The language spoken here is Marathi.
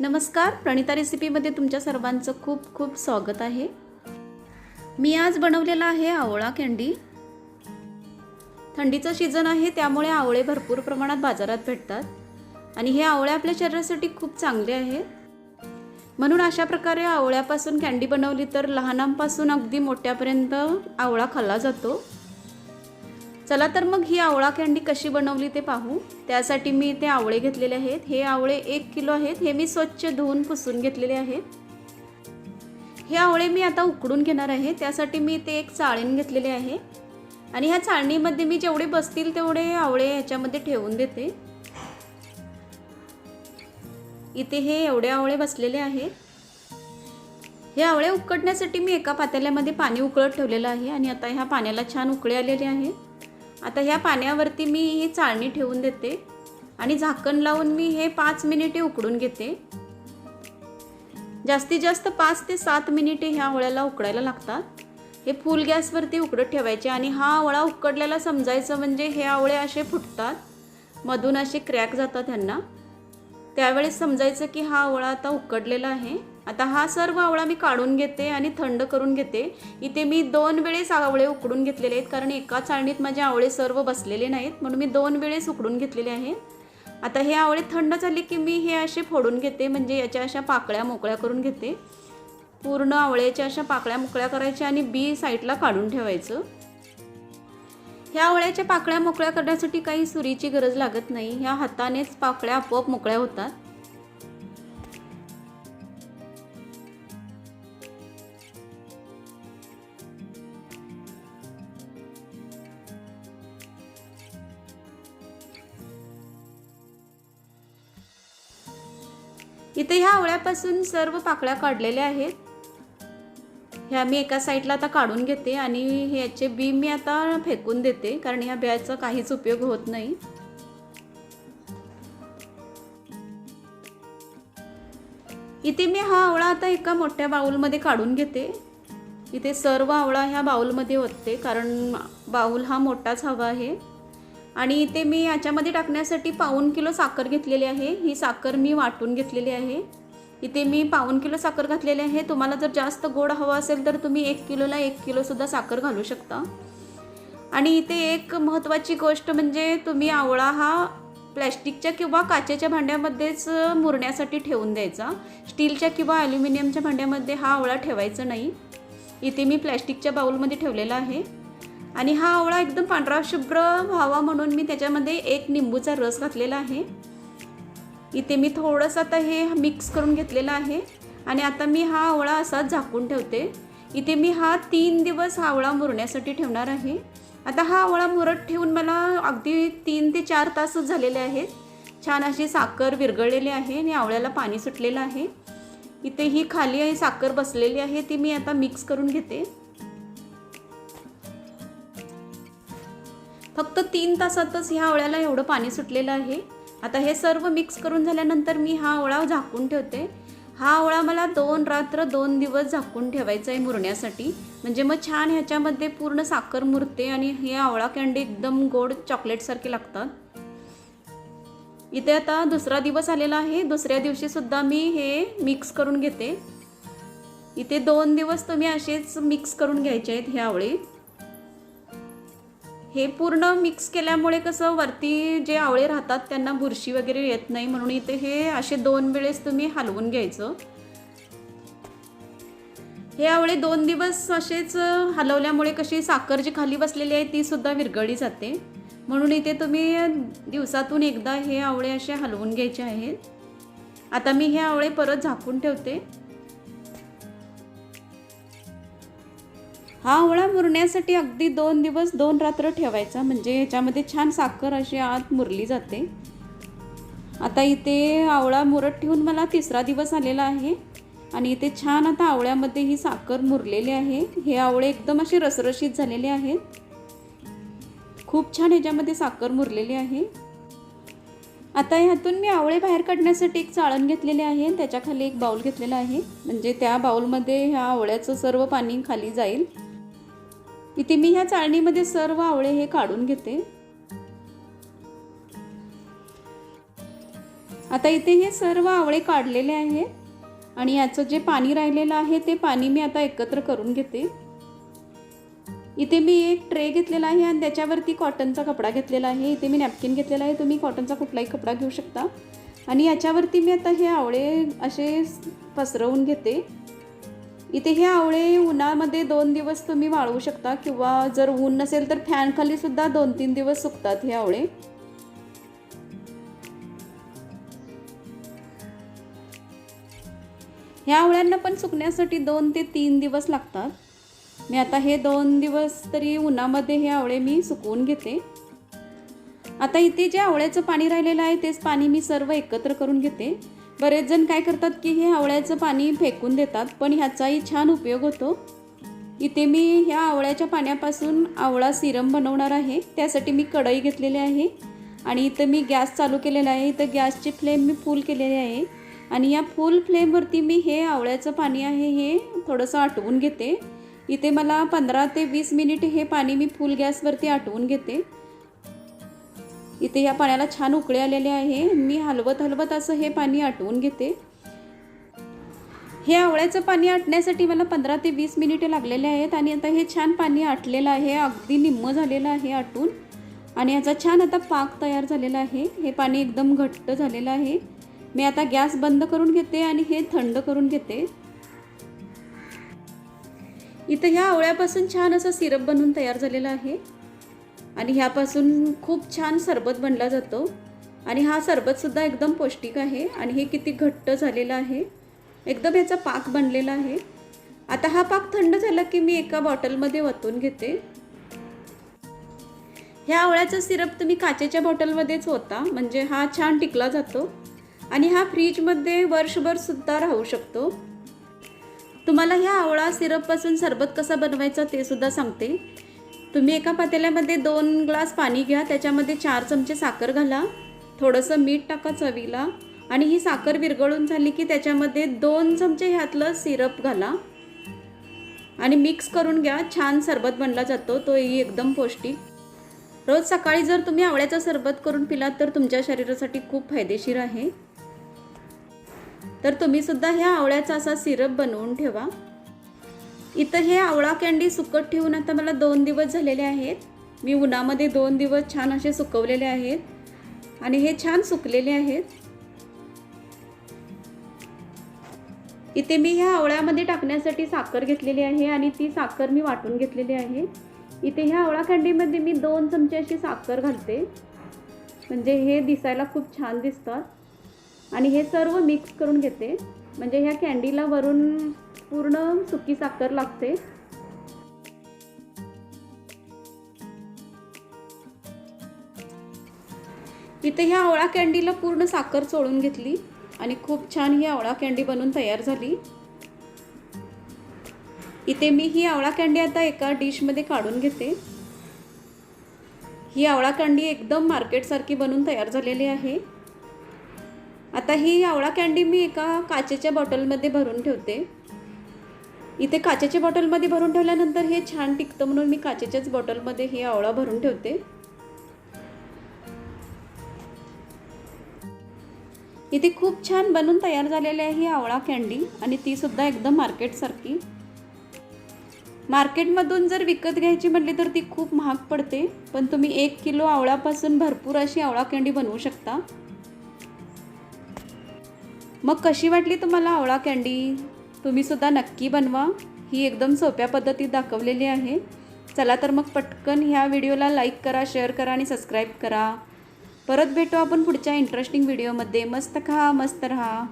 नमस्कार प्रणिता रेसिपीमध्ये तुमच्या सर्वांचं खूप खूप स्वागत आहे. मी आज बनवलेला आहे आवळा कँडी. थंडीचं सीझन आहे त्यामुळे आवळे भरपूर प्रमाणात बाजारात भेटतात. आणि हे आवळे आपल्या शरीरासाठी खूप चांगले आहे म्हणून अशा प्रकारे आवळ्यापासून कँडी बनवली तर लहानांपासून अगदी मोठ्यापर्यंत आवळा खाल्ला जातो. चला तर मग ही आवळा कँडी कशी बनवली ते पाहू. त्यासाठी मी ते आवळे घेतलेले आहेत. हे आवळे एक किलो आहेत. हे मी स्वच्छ धुवून पुसून घेतलेले आहेत. हे आवळे मी आता उकडून घेणार आहे. त्यासाठी मी ते एक चाळण घेतलेले आहे. आणि ह्या चाळणीमध्ये मी जेवढे बसतील तेवढे आवळे ह्याच्यामध्ये ठेवून देते. इथे हे एवढे आवळे बसलेले आहेत. हे आवळे उकडण्यासाठी मी एका पातेल्यामध्ये पाणी उकळत ठेवलेलं आहे. आणि आता ह्या पाण्याला छान उकळे आलेले आहे. आता ह्या पाण्यावरती मी ही चाळणी ठेवून देते आणि झाकण लावून मी हे पाच मिनिटे उकडून घेते. जास्तीत जास्त पाच ते सात मिनिटे ह्या आवळ्याला उकडायला लागतात. हे फुल गॅसवरती उकडत ठेवायचे आणि हा आवळा उकडलेला समजायचं म्हणजे हे आवळे असे फुटतात. मधून असे क्रॅक जातात ह्यांना. त्यावेळेस समजायचं की हा आवळा आता उकडलेला आहे. आता हा सर्व आवळा मी काढून घेते आणि थंड करून घेते. इथे मी दोन वेळेस आवळे उकडून घेतलेले आहेत कारण एका चाळणीत माझे आवळे सर्व बसलेले नाहीत म्हणून मी दोन वेळेस उकडून घेतलेले आहेत आता हे आवळे थंड झाले की मी हे असे फोडून घेते म्हणजे याच्या अशा पाकळ्या मोकळ्या करून घेते. पूर्ण आवळ्याच्या अशा पाकळ्या मोकळ्या करायच्या आणि बी साईडला काढून ठेवायचं. ह्या आवळ्याच्या पाकळ्या मोकळ्या करण्यासाठी काही सुरीची गरज लागत नाही ह्या हातानेच पाकळ्या आपोआप मोकळ्या होतात. इथे ह्या आवळ्यापासून सर्व पाकळ्या काढलेल्या आहेत. ह्या मी एका साईडला आता काढून घेते आणि ह्याचे बी मी आता फेकून देते कारण ह्या बियाचा काहीच उपयोग होत नाही. इथे मी हा आवळा आता एका मोठ्या बाऊलमध्ये काढून घेते. इथे सर्व आवळा ह्या बाऊलमध्ये होते कारण बाऊल हा मोठाच हवा आहे. आणि इथे मी याच्यामध्ये टाकण्यासाठी पाऊन किलो साखर घेतलेली आहे. ही साखर मी वाटून घेतलेली आहे. इथे मी पाऊन किलो साखर घातलेली आहे. तुम्हाला जर जास्त गोड हवा असेल तर तुम्ही एक किलोला एक किलोसुद्धा साखर घालू शकता. आणि इथे एक महत्त्वाची गोष्ट म्हणजे तुम्ही आवळा हा प्लॅस्टिकच्या किंवा काचेच्या भांड्यामध्येच मुरण्यासाठी ठेवून द्यायचा. स्टीलच्या किंवा ॲल्युमिनियमच्या भांड्यामध्ये हा आवळा ठेवायचा नाही. इथे मी प्लॅस्टिकच्या बाऊलमध्ये ठेवलेला आहे. आणि हा आवळा एकदम पांढरा शुभ्र व्हावा म्हणून मी त्याच्यामध्ये एक निंबूचा रस घातलेला आहे. इथे मी थोडंसं आता हे मिक्स करून घेतलेलं आहे. आणि आता मी हा आवळा असा झाकून ठेवते. इथे मी हा तीन दिवस हा आवळा मुरण्यासाठी ठेवणार आहे. आता हा आवळा मुरत ठेवून मला अगदी तीन ते चार तासच झालेले आहेत. छान अशी साखर विरघळलेली आहे आणि आवळ्याला पाणी सुटलेलं आहे. इथे ही खाली आहे साखर बसलेली आहे ती मी आता मिक्स करून घेते. फक्त तीन तासातच ह्या आवळ्याला एवढं पाणी सुटलेलं आहे. आता हे सर्व मिक्स करून झाल्यानंतर मी हा आवळा झाकून ठेवते. हा आवळा मला दोन रात्र दोन दिवस झाकून ठेवायचा आहे मुरण्यासाठी. म्हणजे मग छान ह्याच्यामध्ये पूर्ण साखर मुरते आणि हे आवळा कँडी एकदम गोड चॉकलेटसारखे लागतात. इथे आता दुसरा दिवस आलेला आहे. दुसऱ्या दिवशीसुद्धा मी हे मिक्स करून घेते. इथे दोन दिवस तुम्ही असेच मिक्स करून घ्यायचे आहेत हे आवळे हे पूर्ण मिक्स केल्यामुळे कसं वरती जे आवळे राहतात त्यांना बुरशी वगैरे येत नाही म्हणून इथे हे असे दोन वेळेस तुम्ही हलवून घ्यायचं. हे आवळे दोन दिवस असेच हलवल्यामुळे कशी साखर जी खाली बसलेली आहे ती सुद्धा विरघळली जाते. म्हणून इथे तुम्ही दिवसातून एकदा हे आवळे असे हलवून घ्यायचे आहेत. आता मी हे आवळे परत झाकून ठेवते. हा आवळा मुरण्यासाठी अगदी दोन दिवस दोन रात्र ठेवायचा. म्हणजे याच्यामध्ये छान साखर अशी आत मुरली जाते. आता इथे आवळा मुरत ठेवून मला तिसरा दिवस आलेला आहे. आणि इथे छान आता आवळ्यामध्ये ही साखर मुरलेली आहे. हे आवळे एकदम असे रसरशीत झालेले आहेत. खूप छान ह्याच्यामध्ये साखर मुरलेली आहे. आता ह्यातून मी आवळे बाहेर काढण्यासाठी एक चाळण घेतलेले आहे. त्याच्याखाली एक बाऊल घेतलेला आहे. म्हणजे त्या बाऊलमध्ये ह्या आवळ्याचं सर्व पाणी खाली जाईल. इथे मी ह्या चाळणीमध्ये सर्व आवळे हे काढून घेते. आता इथे हे सर्व आवळे काढलेले आहे आणि याचं जे पाणी राहिलेलं आहे ते पाणी मी आता एकत्र करून घेते. इथे मी एक ट्रे घेतलेला आहे आणि त्याच्यावरती कॉटनचा कपडा घेतलेला आहे. इथे मी नॅपकिन घेतलेला आहे. तुम्ही कॉटनचा कुठलाही कपडा घेऊ शकता. आणि याच्यावरती मी आता हे आवळे असे पसरवून घेते. इथे हे आवळे उन्हामध्ये दोन दिवस तुम्ही वाळवू शकता किंवा जर ऊन नसेल तर फॅनखाली सुद्धा दोन तीन दिवस सुकतात हे आवळे. ह्या आवळ्यांना पण सुकण्यासाठी दोन ते तीन दिवस लागतात. मी आता हे दोन दिवस तरी उन्हामध्ये हे आवळे मी सुकवून घेते. आता इथे जे आवळ्याचं पाणी राहिलेलं आहे तेच पाणी मी सर्व एकत्र करून घेते. बरेच जण काय करतात की हे आवळ्याचं पाणी फेकून देतात पण ह्याचाही छान उपयोग होतो. इथे मी ह्या आवळ्याच्या पाण्यापासून आवळा सिरम बनवणार आहे त्यासाठी मी कढई घेतलेली आहे आणि इथं मी गॅस चालू केलेला आहे. इथं गॅसची फ्लेम मी फुल केलेली आहे आणि या फुल फ्लेमवरती मी हे आवळ्याचं पाणी आहे हे थोडंसं आटवून घेते. इथे मला पंधरा ते वीस मिनिट हे पाणी मी फुल गॅसवरती आटवून घेते. इथे या पाण्याला छान उकळे आलेले आहे. मी हलवत हलवत असं हे पाणी आटवून घेते. हे आवळ्याचं पाणी आटण्यासाठी मला पंधरा ते वीस मिनिटे लागलेले आहेत आणि आता हे छान पाणी आटलेलं आहे. अगदी निम्म झालेलं आहे आटून. आणि याचा छान आता पाक तयार झालेला आहे. हे पाणी एकदम घट्ट झालेलं आहे. मी आता गॅस बंद करून घेते आणि हे थंड करून घेते. इथं ह्या आवळ्यापासून छान असं सिरप बनवून तयार झालेलं आहे. आणि ह्यापासून खूप छान सरबत बनला जातो. आणि हा सरबतसुद्धा एकदम पौष्टिक आहे. आणि हे किती घट्ट झालेलं आहे. एकदम याचा पाक बनलेला आहे. आता हा पाक थंड झाला की मी एका बॉटलमध्ये वतून घेते. ह्या आवळ्याचा सिरप तुम्ही काचेच्या बॉटलमध्येच होता म्हणजे हा छान टिकला जातो. आणि हा फ्रीजमध्ये वर्षभरसुद्धा राहू शकतो. तुम्हाला ह्या आवळा सिरपपासून सरबत कसा बनवायचा ते सुद्धा सांगते. तुम्ही एका पातेल्यामध्ये दोन ग्लास पाणी घ्या त्याच्यामध्ये चार चमचे साखर घाला थोडंसं मीठ टाका चवीला आणि ही साखर विरघळून झाली की त्याच्यामध्ये दोन चमचे ह्यातलं सिरप घाला. आणि मिक्स करून घ्या छान सरबत बनला जातो तोही एकदम पौष्टिक. रोज सकाळी जर तुम्ही आवळ्याचं सरबत करून पिलात तर तुमच्या शरीरासाठी खूप फायदेशीर आहे. तर तुम्ही सुद्धा ह्या आवळ्याचा असा सिरप बनवून ठेवा. इथं हे आवळा कँडी सुकत ठेवून आता मला दोन दिवस झालेले आहेत. मी उन्हामध्ये दोन दिवस छान असे सुकवलेले आहेत. आणि हे छान सुकलेले आहेत. इथे मी ह्या आवळ्यामध्ये टाकण्यासाठी साखर घेतलेली आहे आणि ती साखर मी वाटून घेतलेली आहे. इथे ह्या आवळा कँडीमध्ये मी दोन चमचे अशी साखर घालते. म्हणजे हे दिसायला खूप छान दिसतात. आणि हे सर्व मिक्स करून घेते. म्हणजे ह्या कँडीला वरून पूर्ण सुकी साखर लागते. इथे ह्या आवळा कॅन्डीला पूर्ण साखर चोळून घेतली आणि खूप छान ही आवळा कॅन्डी बनवून तयार झाली. इथे मी ही आवळा कॅन्डी आता एका डिशमध्ये काढून घेते. ही आवळा कॅन्डी एकदम मार्केटसारखी बनवून तयार झालेली आहे. आता ही आवळा कॅन्डी मी एका काचेच्या बॉटलमध्ये भरून ठेवते. इथे काचेच्या बॉटलमध्ये भरून ठेवल्यानंतर हे छान टिकतं म्हणून मी काचेच्याच बॉटलमध्ये हे आवळा भरून ठेवते. इथे खूप छान बनून तयार झालेली आहे ही आवळा कॅन्डी आणि ती सुद्धा एकदम मार्केटसारखी मार्केटमधून जर विकत घ्यायची म्हटली तर ती खूप महाग पडते पण तुम्ही एक किलो आवळापासून भरपूर अशी आवळा कॅन्डी बनवू शकता. मग कशी वाटली तुम्हाला आवळा कॅन्डी तुम्ही सुद्धा नक्की बनवा. ही एकदम सोप्या पद्धतीत दाखवलेली आहे. चला तर मग पटकन ह्या व्हिडिओला लाईक करा शेअर करा आणि सबस्क्राईब करा. परत भेटू आपण पुढच्या इंटरेस्टिंग व्हिडिओमध्ये मस्त खा मस्त राहा.